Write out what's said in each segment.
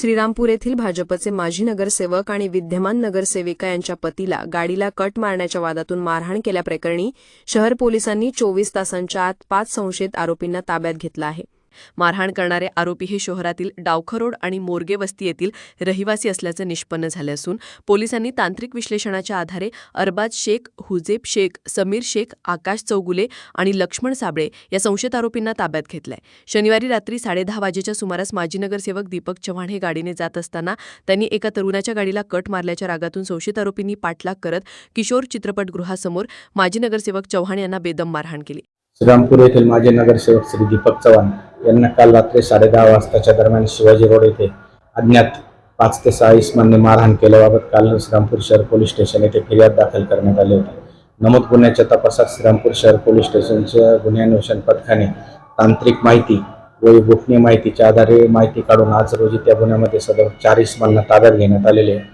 श्रीरामपूर येथील भाजपचे माजी नगरसेवक आणि विद्यमान नगरसेविका यांच्या पतीला गाडीला कट मारण्याच्या वादातून मारहाण केल्याप्रकरणी शहर पोलिसांनी चोवीस तासांच्या आत पाच संशयित आरोपींना ताब्यात घेतलं आहे. मारहाण करणारे आरोपी हे शहरातील डावखरोड आणि मोरगे वस्ती येथील रहिवासी असल्याचं निष्पन्न झाले असून पोलिसांनी तांत्रिक विश्लेषणाच्या आधारे अरबाज शेख हुजेब शेख समीर शेख आकाश चौगुले आणि लक्ष्मण साबळे या संशयित आरोपींना ताब्यात घेतलंय. शनिवारी रात्री साडेदहा वाजेच्या सुमारास माजी नगरसेवक दीपक चव्हाण हे गाडीने जात असताना त्यांनी एका तरुणाच्या गाडीला कट मारल्याच्या रागातून संशयित आरोपींनी पाठलाग करत किशोर चित्रपटगृहासमोर माजी नगरसेवक चव्हाण यांना बेदम मारहाण केली. श्रीरामपूर येथील माजी नगरसेवक श्री दीपक चव्हाण यांना काल रात्री साडेदहा वाजताच्या दरम्यान शिवाजी रोड येथे अज्ञात पाच ते सहा इस्मांनी मारहाण केल्याबाबत काल श्रीरामपूर शहर पोलीस स्टेशन येथे फिर्याद दाखल करण्यात आली होती. नमूद गुन्ह्याच्या तपासात श्रीरामपूर शहर पोलीस स्टेशनच्या गुन्हे अन्वेषण पथकाने तांत्रिक माहिती व गोपनीय माहितीच्या आधारे माहिती काढून आज रोजी त्या गुन्ह्यामध्ये सदर चार इस्मांना ताब्यात घेण्यात आलेले आहे.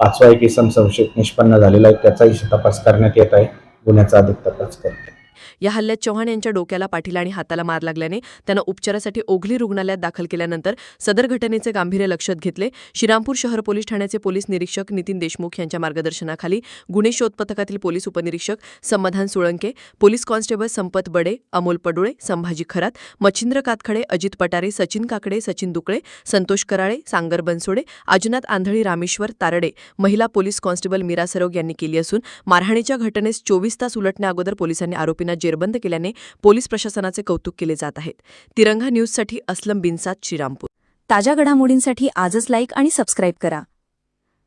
पाचवा एक इसम संशयित निष्पन्न झालेला आहे त्याचाही तपास करण्यात येत आहे. गुन्ह्याचा अधिक तपास करतो. या हल्ल्यात चव्हाण यांच्या डोक्याला पाठीला आणि हाताला मार लागल्याने त्यांना उपचारासाठी ओघली रुग्णालयात दाखल केल्यानंतर सदर घटनेचे गांभीर्य लक्षात घेतले. श्रीरामपूर शहर पोलीस ठाण्याचे पोलीस निरीक्षक नितीन देशमुख यांच्या मार्गदर्शनाखाली गुन्हे शोध पथकातील पोलीस उपनिरीक्षक समाधान सुळंके पोलीस कॉन्स्टेबल संपत बडे अमोल पडुळे संभाजी खरात मच्छिंद्र कातखडे अजित पटारे सचिन काकडे सचिन दुकळे संतोष कराळे सांगर बनसोडे अजनाथ आंधळी रामेश्वर तारडे महिला पोलीस कॉन्स्टेबल मीरा सरोग यांनी केली असून मारहाणीच्या घटनेस चोवीस तास उलटण्याअगोदर पोलिसांनी आरोपी आरोपींना जेरबंद केल्याने पोलीस प्रशासनाचे कौतुक केले जात आहेत. तिरंगा न्यूजसाठी असलम बिनसाद श्रीरामपूर. ताज्या घडामोडींसाठी आजच लाईक आणि सबस्क्राईब करा.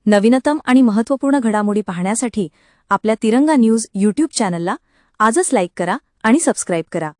नवीनतम आणि महत्त्वपूर्ण घडामोडी पाहण्यासाठी आपल्या तिरंगा न्यूज यूट्यूब चॅनलला आजच लाईक करा आणि सबस्क्राईब करा.